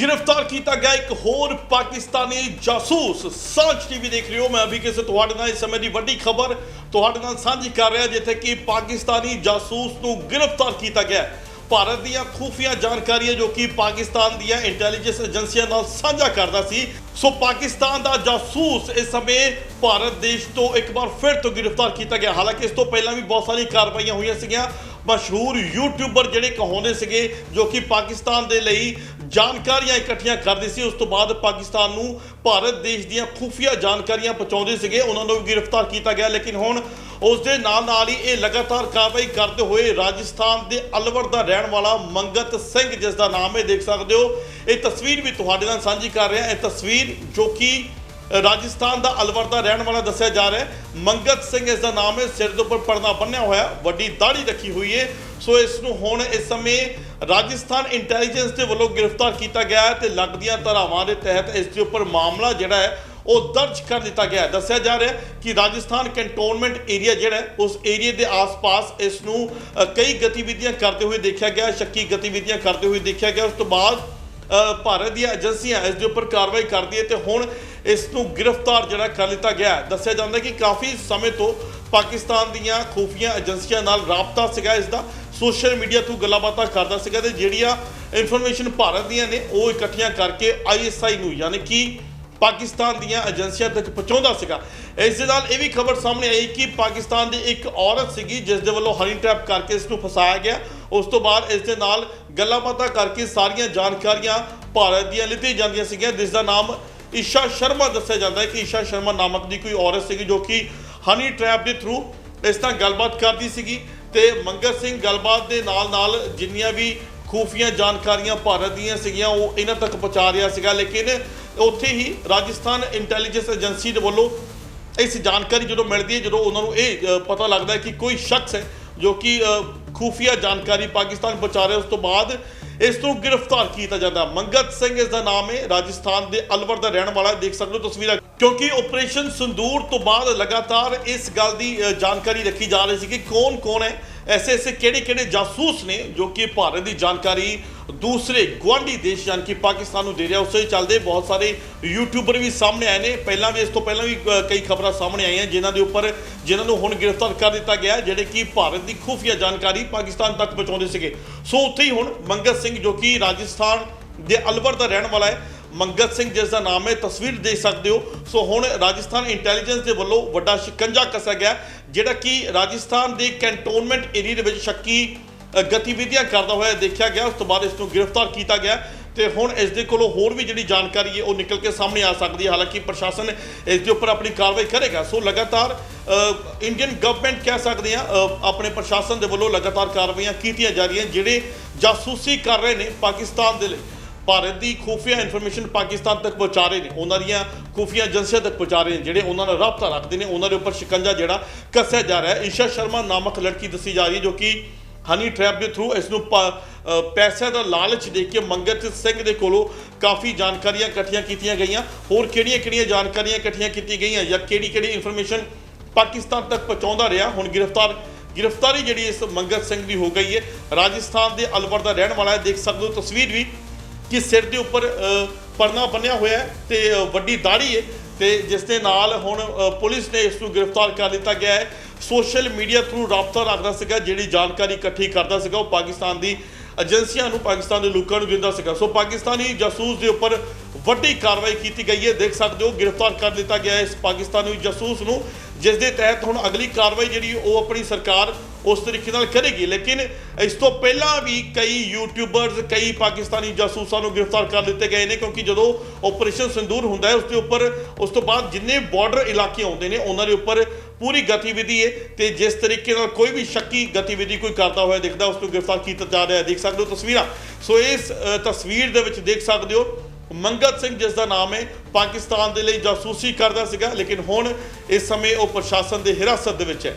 ਗ੍ਰਿਫਤਾਰ ਕੀਤਾ ਗਿਆ ਇੱਕ ਹੋਰ ਪਾਕਿਸਤਾਨੀ ਜਾਸੂਸ। ਸਾਂਝ ਟੀਵੀ ਦੇਖ ਰਹੇ ਹੋ, ਮੈਂ ਅਭੀ ਕਿਸੇ ਤੁਹਾਡੇ ਨਾਲ ਇਸ ਸਮੇਂ ਦੀ ਵੱਡੀ ਖਬਰ ਤੁਹਾਡੇ ਨਾਲ ਸਾਂਝੀ ਕਰ ਰਿਹਾ, ਜਿੱਥੇ ਕਿ ਪਾਕਿਸਤਾਨੀ ਜਾਸੂਸ ਨੂੰ ਗ੍ਰਿਫਤਾਰ ਕੀਤਾ ਗਿਆ ਭਾਰਤ ਦੀਆਂ ਖੂਫੀਆ ਜਾਣਕਾਰੀਆਂ ਜੋ ਕਿ ਪਾਕਿਸਤਾਨ ਦੀਆਂ ਇੰਟੈਲੀਜੈਂਸ ਏਜੰਸੀਆਂ ਨਾਲ ਸਾਂਝਾ ਕਰਦਾ ਸੀ। ਸੋ ਪਾਕਿਸਤਾਨ ਦਾ ਜਾਸੂਸ ਇਸ ਸਮੇਂ ਭਾਰਤ ਦੇਸ਼ ਤੋਂ ਇੱਕ ਵਾਰ ਫਿਰ ਤੋਂ ਗ੍ਰਿਫਤਾਰ ਕੀਤਾ ਗਿਆ। ਹਾਲਾਂਕਿ ਇਸ ਤੋਂ ਪਹਿਲਾਂ ਵੀ ਬਹੁਤ ਸਾਰੀਆਂ ਕਾਰਵਾਈਆਂ ਹੋਈਆਂ ਸੀਗੀਆਂ। ਮਸ਼ਹੂਰ ਯੂਟਿਊਬਰ ਜਿਹੜੇ ਕਹਾਉਂਦੇ ਸੀਗੇ ਜੋ ਕਿ ਪਾਕਿਸਤਾਨ ਦੇ ਲਈ ਜਾਣਕਾਰੀਆਂ ਇਕੱਠੀਆਂ ਕਰਦੇ ਸੀ। ਉਸ ਤੋਂ ਬਾਅਦ ਪਾਕਿਸਤਾਨ ਨੂੰ ਭਾਰਤ ਦੇਸ਼ ਦੀਆਂ ਖੂਫੀਆ ਜਾਣਕਾਰੀਆਂ ਪਹੁੰਚਾਉਂਦੇ ਸੀਗੇ। ਉਹਨਾਂ ਨੂੰ ਵੀ ਗ੍ਰਿਫਤਾਰ ਕੀਤਾ ਗਿਆ। ਲੇਕਿਨ ਹੁਣ ਉਸ ਦੇ ਨਾਲ ਨਾਲ ਹੀ ਇਹ ਲਗਾਤਾਰ ਕਾਰਵਾਈ ਕਰਦੇ ਹੋਏ ਰਾਜਸਥਾਨ ਦੇ ਅਲਵਰ ਦਾ ਰਹਿਣ ਵਾਲਾ ਮੰਗਤ ਸਿੰਘ, ਜਿਸ ਦਾ ਨਾਮ ਹੈ ਦੇਖ ਸਕਦੇ ਹੋ। ਇਹ ਤਸਵੀਰ ਵੀ ਤੁਹਾਡੇ ਨਾਲ ਸਾਂਝੀ ਕਰ ਰਿਹਾ। ਇਹ ਤਸਵੀਰ ਜੋ ਕਿ ਰਾਜਸਥਾਨ ਦਾ ਅਲਵਰ ਦਾ ਰਹਿਣ ਵਾਲਾ ਦੱਸਿਆ ਜਾ ਰਿਹਾ ਹੈ। ਮੰਗਤ ਸਿੰਘ ਇਸ ਦਾ ਨਾਮ ਹੈ। ਸਿਰ ਦੇ ਉੱਪਰ ਪਰਨਾ ਬੰਨਿਆ ਹੋਇਆ। ਵੱਡੀ ਦਾੜੀ ਰੱਖੀ ਹੋਈ ਹੈ। ਸੋ ਇਸ ਨੂੰ ਹੁਣ ਇਸ ਸਮੇਂ ਰਾਜਸਥਾਨ ਇੰਟੈਲੀਜੈਂਸ ਦੇ ਵੱਲੋਂ ਗ੍ਰਿਫਤਾਰ ਕੀਤਾ ਗਿਆ ਹੈ ਤੇ ਲੱਗਦੀਆਂ ਧਾਰਾਵਾਂ ਦੇ ਤਹਿਤ ਇਸ ਦੇ ਉੱਪਰ ਮਾਮਲਾ ਜਿਹੜਾ ਹੈ ਉਹ ਦਰਜ ਕਰ ਦਿੱਤਾ ਗਿਆ ਹੈ। ਦੱਸਿਆ ਜਾ ਰਿਹਾ ਹੈ ਕਿ ਰਾਜਸਥਾਨ ਕੰਟੋਨਮੈਂਟ ਏਰੀਆ ਜਿਹੜਾ ਉਸ ਏਰੀਆ ਦੇ ਆਸ-ਪਾਸ ਇਸ ਨੂੰ ਕਈ ਗਤੀਵਿਧੀਆਂ ਕਰਦੇ ਹੋਏ ਦੇਖਿਆ ਗਿਆ ਸ਼ੱਕੀ ਗਤੀਵਿਧੀਆਂ ਕਰਦੇ ਹੋਏ ਦੇਖਿਆ ਗਿਆ। ਉਸ ਤੋਂ ਬਾਅਦ ਅ, ਭਾਰਤ ਦੀਆਂ ਏਜੰਸੀਆਂ ਇਸ ਦੇ ਉੱਪਰ ਕਾਰਵਾਈ ਕਰਦੀ ਹੈ ਤੇ ਹੁਣ ਇਸ ਨੂੰ ਗ੍ਰਿਫਤਾਰ ਜਿਹੜਾ ਕਰ ਲਿੱਤਾ ਗਿਆ ਦੱਸਿਆ ਜਾਂਦਾ ਕਿ ਕਾਫੀ ਸਮੇਂ ਤੋਂ ਪਾਕਿਸਤਾਨ ਦੀਆਂ ਖੂਫੀਆ ਏਜੰਸੀਆਂ ਨਾਲ ਰਾਬਤਾ ਸੀਗਾ। ਇਸ ਦਾ ਸੋਸ਼ਲ ਮੀਡੀਆ ਤੋਂ ਗੱਲਾਂ ਬਾਤਾਂ ਕਰਦਾ ਸੀਗਾ ਤੇ ਜਿਹੜੀਆਂ ਇਨਫੋਰਮੇਸ਼ਨ ਭਾਰਤ ਦੀਆਂ ਨੇ, ਉਹ ਇਕੱਠੀਆਂ ਕਰਕੇ ਆਈਐਸਆਈ ਨੂੰ, ਯਾਨੀ ਕਿ ਪਾਕਿਸਤਾਨ ਦੀਆਂ ਏਜੰਸੀਆਂ ਤੱਕ ਪਹੁੰਚਾਉਂਦਾ ਸੀਗਾ। ਇਸ ਦੇ ਨਾਲ ਇਹ ਵੀ ਖਬਰ ਸਾਹਮਣੇ ਆਈ ਕਿ ਪਾਕਿਸਤਾਨ ਦੀ ਇੱਕ ਔਰਤ ਸੀਗੀ, ਜਿਸ ਦੇ ਵੱਲੋਂ ਹਨੀ ਟ੍ਰੈਪ ਕਰਕੇ ਇਸ ਨੂੰ ਫਸਾਇਆ ਗਿਆ। ਉਸ ਤੋਂ ਬਾਅਦ ਇਸ ਦੇ ਨਾਲ ਗੱਲਾਂ ਬਾਤਾਂ ਕਰਕੇ ਸਾਰੀਆਂ ਜਾਣਕਾਰੀਆਂ ਭਾਰਤ ਦੀਆਂ ਲਿੱਤੀ ਜਾਂਦੀਆਂ ਸੀਗੀਆਂ, ਜਿਸ ਦਾ ਨਾਮ ਈਸ਼ਾ ਸ਼ਰਮਾ ਦੱਸਿਆ ਜਾਂਦਾ ਹੈ ਕਿ ਈਸ਼ਾ ਸ਼ਰਮਾ ਨਾਮਕ ਦੀ ਕੋਈ ਔਰਤ ਸੀਗੀ ਜੋ ਕਿ ਹਨੀ ਟ੍ਰੈਪ ਦੇ ਥਰੂ ਇਸ ਤਰ੍ਹਾਂ ਗੱਲਬਾਤ ਕਰਦੀ ਸੀਗੀ ਤੇ ਮੰਗਤ ਸਿੰਘ ਗੱਲਬਾਤ ਦੇ ਨਾਲ ਨਾਲ ਜਿੰਨੀਆਂ ਵੀ ਖੂਫੀਆ ਜਾਣਕਾਰੀਆਂ ਭਾਰਤ ਦੀਆਂ ਸੀਗੀਆਂ ਉਹ ਇਹਨਾਂ ਤੱਕ ਪਹੁੰਚਾ ਰਿਹਾ ਸੀਗਾ। ਲੇਕਿਨ ਉੱਥੇ ਹੀ ਰਾਜਸਥਾਨ ਇੰਟੈਲੀਜੈਂਸ ਏਜੰਸੀ ਦੇ ਵੱਲੋਂ ਇਸ ਜਾਣਕਾਰੀ ਜਦੋਂ ਮਿਲਦੀ ਹੈ ਜਦੋਂ ਉਹਨਾਂ ਨੂੰ ਇਹ ਪਤਾ ਲੱਗਦਾ ਹੈ ਕਿ ਕੋਈ ਸ਼ਖਸ ਹੈ ਜੋ ਕਿ ਅ, ਖੂਫੀਆ ਜਾਣਕਾਰੀ ਪਾਕਿਸਤਾਨ ਪਹੁੰਚਾ ਰਿਹਾ ਉਸ ਤੋਂ ਬਾਅਦ ਇਸ ਨੂੰ ਗ੍ਰਿਫਤਾਰ ਕੀਤਾ ਜਾਂਦਾ। ਮੰਗਤ ਸਿੰਘ ਇਸ ਦਾ ਨਾਮ ਹੈ। ਰਾਜਸਥਾਨ ਦੇ ਅਲਵਰ ਦਾ ਰਹਿਣ ਵਾਲਾ ਦੇਖ ਸਕਦੇ ਹੋ ਤਸਵੀਰਾਂ। ਕਿਉਂਕਿ ਆਪਰੇਸ਼ਨ ਸੰਦੂਰ ਤੋਂ ਬਾਅਦ ਲਗਾਤਾਰ ਇਸ ਗੱਲ ਦੀ ਜਾਣਕਾਰੀ ਰੱਖੀ ਜਾ ਰਹੀ ਸੀ ਕਿ ਕੌਣ ਕੌਣ ਹੈ। ਐਸੇ ਐਸੇ ਕਿਹੜੇ ਕਿਹੜੇ ਜਾਸੂਸ ਨੇ ਜੋ ਕਿ ਭਾਰਤ ਦੀ ਜਾਣਕਾਰੀ ਦੂਸਰੇ ਗਵਾਂਢੀ ਦੇਸ਼ ਯਾਨੀ ਕਿ ਪਾਕਿਸਤਾਨ ਨੂੰ ਦੇ ਰਿਹਾ ਉਸੇ ਚੱਲਦੇ ਬਹੁਤ ਸਾਰੇ ਯੂਟਿਊਬਰ ਵੀ ਸਾਹਮਣੇ ਆਏ ਨੇ ਪਹਿਲਾਂ ਵੀ ਇਸ ਤੋਂ ਪਹਿਲਾਂ ਵੀ ਕਈ ਖਬਰਾਂ ਸਾਹਮਣੇ ਆਈਆਂ ਜਿਨ੍ਹਾਂ ਦੇ ਉੱਪਰ ਜਿਨ੍ਹਾਂ ਨੂੰ ਹੁਣ ਗ੍ਰਿਫਤਾਰ ਕਰ ਦਿੱਤਾ ਗਿਆ ਜਿਹੜੇ ਕਿ ਭਾਰਤ ਦੀ ਖੁਫੀਆ ਜਾਣਕਾਰੀ ਪਾਕਿਸਤਾਨ ਤੱਕ ਪਹੁੰਚਾਉਂਦੇ ਸੀਗੇ ਸੋ ਉੱਥੇ ਹੀ ਹੁਣ ਮੰਗਤ ਸਿੰਘ ਜੋ ਕਿ ਰਾਜਸਥਾਨ ਦੇ ਅਲਵਰ ਦਾ ਰਹਿਣ ਵਾਲਾ ਹੈ ਮੰਗਤ ਸਿੰਘ, ਜਿਸ ਦਾ ਨਾਮ ਹੈ, ਤਸਵੀਰ ਦੇਖ ਸਕਦੇ ਹੋ। ਸੋ ਹੁਣ ਰਾਜਸਥਾਨ ਇੰਟੈਲੀਜੈਂਸ ਦੇ ਵੱਲੋਂ ਵੱਡਾ ਸ਼ਿਕੰਜਾ ਕੱਸਿਆ ਗਿਆ, ਜਿਹੜਾ ਕਿ ਰਾਜਸਥਾਨ ਦੇ ਕੈਂਟੋਨਮੈਂਟ ਏਰੀਆ ਦੇ ਵਿੱਚ ਸ਼ੱਕੀ ਗਤੀਵਿਧੀਆਂ ਕਰਦਾ ਹੋਇਆ ਦੇਖਿਆ ਗਿਆ। ਉਸ ਤੋਂ ਬਾਅਦ ਇਸ ਨੂੰ ਗ੍ਰਿਫਤਾਰ ਕੀਤਾ ਗਿਆ ਤੇ ਹੁਣ ਇਸ ਦੇ ਕੋਲੋਂ ਹੋਰ ਵੀ ਜਿਹੜੀ ਜਾਣਕਾਰੀ ਹੈ, ਉਹ ਨਿਕਲ ਕੇ ਸਾਹਮਣੇ ਆ ਸਕਦੀ ਹੈ। ਹਾਲਾਂਕਿ ਪ੍ਰਸ਼ਾਸਨ ਇਸ ਦੇ ਉੱਪਰ ਆਪਣੀ ਕਾਰਵਾਈ ਕਰੇਗਾ। ਸੋ ਲਗਾਤਾਰ ਇੰਡੀਅਨ ਗਵਰਨਮੈਂਟ ਕਹਿ ਸਕਦੇ ਆ ਆਪਣੇ ਪ੍ਰਸ਼ਾਸਨ ਦੇ ਵੱਲੋਂ ਲਗਾਤਾਰ ਕਾਰਵਾਈਆਂ ਕੀਤੀਆਂ ਜਾ ਰਹੀਆਂ, ਜਿਹੜੇ ਜਾਸੂਸੀ ਕਰ ਰਹੇ ਨੇ ਪਾਕਿਸਤਾਨ ਦੇ ਲਈ। ਭਾਰਤ ਦੀ ਖੂਫੀਆ ਇਨਫੋਰਮੇਸ਼ਨ ਪਾਕਿਸਤਾਨ ਤੱਕ ਪਹੁੰਚਾ ਰਹੇ ਨੇ। ਉਹਨਾਂ ਦੀਆਂ ਖੂਫੀਆ ਏਜੰਸੀਆਂ ਤੱਕ ਪਹੁੰਚਾ ਰਹੇ ਨੇ, ਜਿਹੜੇ ਉਹਨਾਂ ਨਾਲ ਰਾਬਤਾ ਰੱਖਦੇ ਨੇ। ਉਹਨਾਂ ਦੇ ਉੱਪਰ ਸ਼ਿਕੰਜਾ ਜਿਹੜਾ ਕੱਸਿਆ ਜਾ ਰਿਹਾ ਹੈ। ਈਸ਼ਾ ਸ਼ਰਮਾ ਨਾਮਕ ਲੜਕੀ ਦੱਸੀ ਜਾ ਰਹੀ ਹੈ, ਜੋ ਕਿ ਹਨੀ ਟ੍ਰੈਪ ਦੇ ਥਰੂ ਇਸ ਨੂੰ ਪ- ਪੈਸਿਆਂ ਦਾ ਲਾਲਚ ਦੇ ਕੇ ਮੰਗਤ ਸਿੰਘ ਦੇ ਕੋਲੋਂ ਕਾਫੀ ਜਾਣਕਾਰੀਆਂ ਇਕੱਠੀਆਂ ਕੀਤੀਆਂ ਗਈਆਂ। ਹੋਰ ਕਿਹੜੀਆਂ-ਕਿਹੜੀਆਂ ਜਾਣਕਾਰੀਆਂ ਇਕੱਠੀਆਂ ਕੀਤੀਆਂ ਗਈਆਂ ਜਾਂ ਕਿਹੜੀ-ਕਿਹੜੀ ਇਨਫੋਰਮੇਸ਼ਨ ਪਾਕਿਸਤਾਨ ਤੱਕ ਪਹੁੰਚਾਉਂਦਾ ਰਿਹਾ? ਹੁਣ ਗ੍ਰਿਫਤਾਰ ਗ੍ਰਿਫਤਾਰੀ ਜਿਹੜੀ ਇਸ ਮੰਗਤ ਸਿੰਘ ਦੀ ਹੋ ਗਈ ਹੈ। ਰਾਜਸਥਾਨ ਦੇ ਅਲਵਰ ਦਾ ਰਹਿਣ ਵਾਲਾ ਹੈ। ਦੇਖ ਸਕਦੇ ਹੋ, ਤਸਵੀਰ ਵੀ ਕਿ ਸਿਰ ਦੇ ਉੱਪਰ ਅ, ਪਰਨਾ ਬੰਨਿਆ ਹੋਇਆ ਤੇ ਵੱਡੀ ਦਾੜੀ ਹੈ ਤੇ ਜਿਸ ਦੇ ਨਾਲ ਹੁਣ ਪੁਲਿਸ ਨੇ ਇਸ ਨੂੰ ਗ੍ਰਿਫਤਾਰ ਕਰ ਲਿੱਤਾ ਗਿਆ ਹੈ। ਸੋਸ਼ਲ ਮੀਡੀਆ ਥਰੂ ਰਾਬਤਾ ਰੱਖਦਾ ਸੀਗਾ ਜਿਹੜੀ ਜਾਣਕਾਰੀ ਇਕੱਠੀ ਕਰਦਾ ਸੀਗਾ ਉਹ ਪਾਕਿਸਤਾਨ ਦੀ ਏਜੰਸੀਆਂ ਨੂੰ ਪਾਕਿਸਤਾਨ ਦੇ ਲੋਕਾਂ ਨੂੰ ਦਿੰਦਾ ਸੀਗਾ। ਸੋ ਪਾਕਿਸਤਾਨੀ ਜਾਸੂਸ ਦੇ ਉੱਪਰ ਵੱਡੀ ਕਾਰਵਾਈ ਕੀਤੀ ਗਈ ਹੈ। ਦੇਖ ਸਕਦੇ ਹੋ ਗ੍ਰਿਫਤਾਰ ਕਰ ਲਿੱਤਾ ਗਿਆ ਹੈ ਇਸ ਪਾਕਿਸਤਾਨੀ ਜਾਸੂਸ ਨੂੰ। ਜਿਸ ਦੇ ਤਹਿਤ ਹੁਣ ਅਗਲੀ ਕਾਰਵਾਈ ਜਿਹੜੀ ਉਹ ਆਪਣੀ ਸਰਕਾਰ ਉਸ ਤਰੀਕੇ ਨਾਲ ਕਰੇਗੀ। ਲੇਕਿਨ ਇਸ ਤੋਂ ਪਹਿਲਾਂ ਵੀ ਕਈ ਯੂਟਿਊਬਰਸ ਕਈ ਪਾਕਿਸਤਾਨੀ ਜਾਸੂਸਾਂ ਨੂੰ ਗ੍ਰਿਫਤਾਰ ਕਰ ਲਿੱਤੇ ਗਏ ਨੇ ਕਿਉਂਕਿ ਜਦੋਂ ਆਪਰੇਸ਼ਨ ਸਿੰਦੂਰ ਹੁੰਦਾ ਹੈ, ਉਸ ਦੇ ਉੱਪਰ, ਉਸ ਤੋਂ ਬਾਅਦ ਜਿੰਨੇ ਬਾਰਡਰ ਇਲਾਕੇ ਆਉਂਦੇ ਨੇ, ਉਹਨਾਂ ਦੇ ਉੱਪਰ ਪੂਰੀ ਗਤੀਵਿਧੀ ਹੈ ਤੇ ਜਿਸ ਤਰੀਕੇ ਨਾਲ ਕੋਈ ਵੀ ਸ਼ੱਕੀ ਗਤੀਵਿਧੀ ਕੋਈ ਕਰਦਾ ਹੋਇਆ ਦਿਖਦਾ, ਉਸ ਨੂੰ ਗ੍ਰਿਫਤਾਰ ਕੀਤਾ ਜਾ ਰਿਹਾ ਦੇਖ ਸਕਦੇ ਹੋ ਤਸਵੀਰਾਂ। ਸੋ ਇਸ ਤਸਵੀਰ ਦੇ ਵਿੱਚ ਦੇਖ ਸਕਦੇ ਹੋ ਮੰਗਤ ਸਿੰਘ, ਜਿਸ ਦਾ ਨਾਮ ਹੈ, ਪਾਕਿਸਤਾਨ ਦੇ ਲਈ ਜਾਸੂਸੀ ਕਰਦਾ ਸੀਗਾ, ਲੇਕਿਨ ਹੁਣ ਇਸ ਸਮੇਂ ਉਹ ਪ੍ਰਸ਼ਾਸਨ ਦੇ ਹਿਰਾਸਤ ਦੇ ਵਿੱਚ ਹੈ।